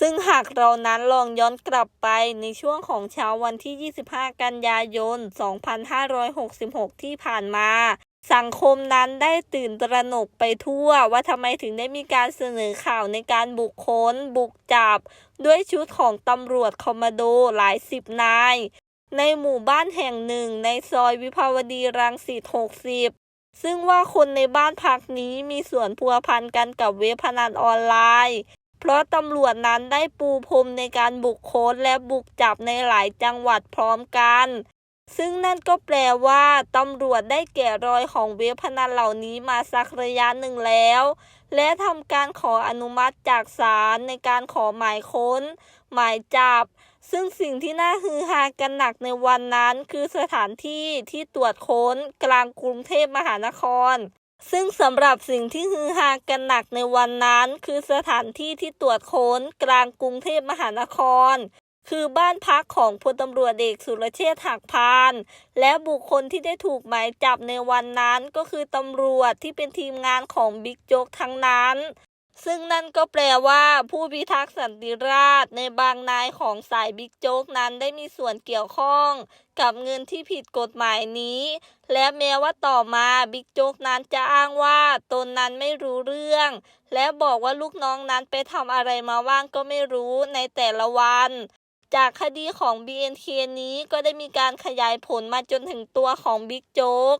ซึ่งหากเรานั้นลองย้อนกลับไปในช่วงของเช้าวันที่ 25 กันยายน 2566 ที่ผ่านมา สังคมนั้นได้ตื่นตระหนกไปทั่วว่าทำไมถึงได้มีการเสนอข่าวในการบุกคคลบุกจับ ด้วยชุดของตำรวจคอมมานโดหลายสิบนาย ในหมู่บ้านแห่งหนึ่งในซอยวิภาวดีรังสิต 60ซึ่งว่าคนในบ้านพักนี้มีส่วนพัวพันกันกับเว็บพนันออนไลน์ เพราะตำรวจนั้นได้ปูพรมในการบุกค้นและบุกจับในหลายจังหวัดพร้อมกัน ซึ่งนั่นก็แปลว่าตำรวจได้แกะรอยของเว็บพนันเหล่านี้มาสักระยะหนึ่งแล้ว และทำการขออนุมัติจากศาลในการขอหมายค้น หมายจับ ซึ่งสิ่งที่น่าฮือฮากันหนักในวันนั้น คือสถานที่ที่ตรวจค้นกลางกรุงเทพมหานคร ซึ่งสำหรับสิ่งที่ฮือฮากันหนักในวันนั้น คือสถานที่ที่ตรวจค้นกลางกรุงเทพมหานคร คือบ้านพักของพลตำรวจเอกสุรเชษฐ์หักพาน และบุคคลที่ได้ถูกหมายจับในวันนั้นก็คือตำรวจที่เป็นทีมงานของบิ๊กโจ๊กทั้งนั้น ซึ่งนั่นก็แปลว่า ผู้พิทักษ์สันติราษฎร์ในบางนายของสายบิ๊กโจ๊กนั้นได้มีส่วนเกี่ยวข้อง กับเงินที่ผิดกฎหมายนี้ และแม้ว่าต่อมาบิ๊กโจ๊กนั้นจะอ้างว่าตนนั้นไม่รู้เรื่อง และบอกว่าลูกน้องนั้นไปทำอะไรมาว่างก็ไม่รู้ในแต่ละวันจากคดีของ BNK นี้ก็ได้มีการขยายผลมาจนถึงตัวของบิ๊กโจ๊ก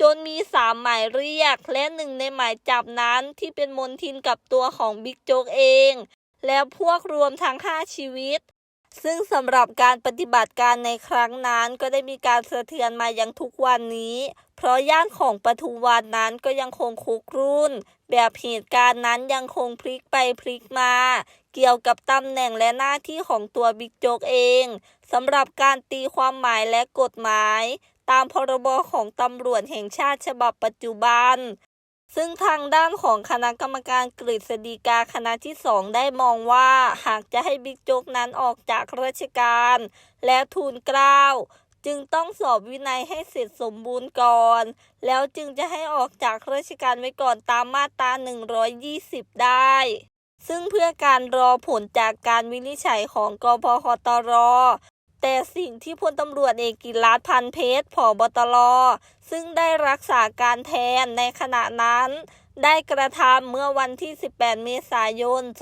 จนมีสามหมายเรียก และหนึ่งในหมายจับนั้นที่เป็นมนทินกับตัวของบิ๊กโจ๊กเอง และพวกรวมทั้ง5ชีวิต ซึ่งสำหรับการปฏิบัติการในครั้งนั้นก็ได้มีการสะเทือนมายังทุกวันนี้ เพราะย่านของปทุมวันนั้นก็ยังคงคุกรุ่น แบบเหตุการณ์นั้นยังคงพลิกไปพลิกมา เกี่ยวกับตำแหน่งและหน้าที่ของตัวบิ๊กโจ๊กเองสำหรับการตีความหมายและกฎหมาย ตามพรบของตำรวจแห่งชาติฉบับปัจจุบัน ซึ่งทางด้านของคณะกรรมการกฤษฎีกาคณะที่สองได้มองว่า หากจะให้บิ๊กโจ๊กนั้นออกจากราชการ และทูลเกล้าจึงต้องสอบวินัยให้เสร็จสมบูรณ์ก่อน แล้วจึงจะให้ออกจากราชการไว้ก่อนตามมาตรา 120 ได้ ซึ่งเพื่อการรอผลจากการวินิจฉัยของกพคตร แต่สิ่งที่พลตำรวจเอกกิรัตพันเพชรผบตรซึ่งได้รักษาการแทนในขณะนั้น ได้กระทำเมื่อวันที่ 18 เมษายน 2567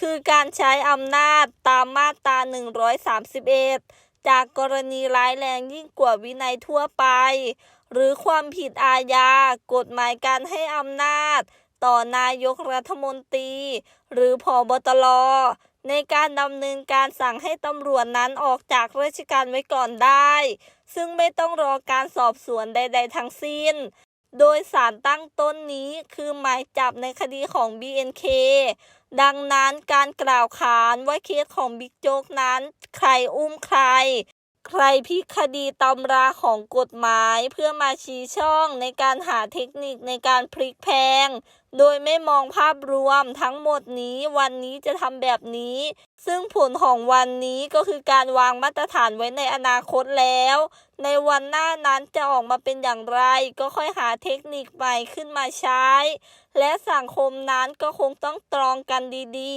คือการใช้อำนาจตามมาตรา 131 จากกรณีร้ายแรงยิ่งกว่าวินัยทั่วไป หรือความผิดอาญากฎหมายการให้อำนาจ ต่อนายกรัฐมนตรี หรือผอบตร ในการดำเนินการสั่งให้ตำรวจนั้นออกจากราชการไว้ก่อนได้ ซึ่งไม่ต้องรอการสอบสวนใด ๆ ทั้งสิ้น โดยสารตั้งต้นนี้คือหมายจับในคดีของ BNK ดังนั้นการกล่าวขานว่าเคสของบิ๊กโจ๊กนั้น ใครอุ้มใคร ใครพลิกคดีตำราของกฎหมายเพื่อมาชี้ช่องในการหาเทคนิคในการพลิกแพง โดยไม่มองภาพรวมทั้งหมดนี้วันนี้จะทำแบบนี้ ซึ่งผลของวันนี้ก็คือการวางมาตรฐานไว้ในอนาคตแล้ว ในวันหน้านั้นจะออกมาเป็นอย่างไร ก็ค่อยหาเทคนิคใหม่ขึ้นมาใช้ และสังคมนั้นก็คงต้องตรองกันดี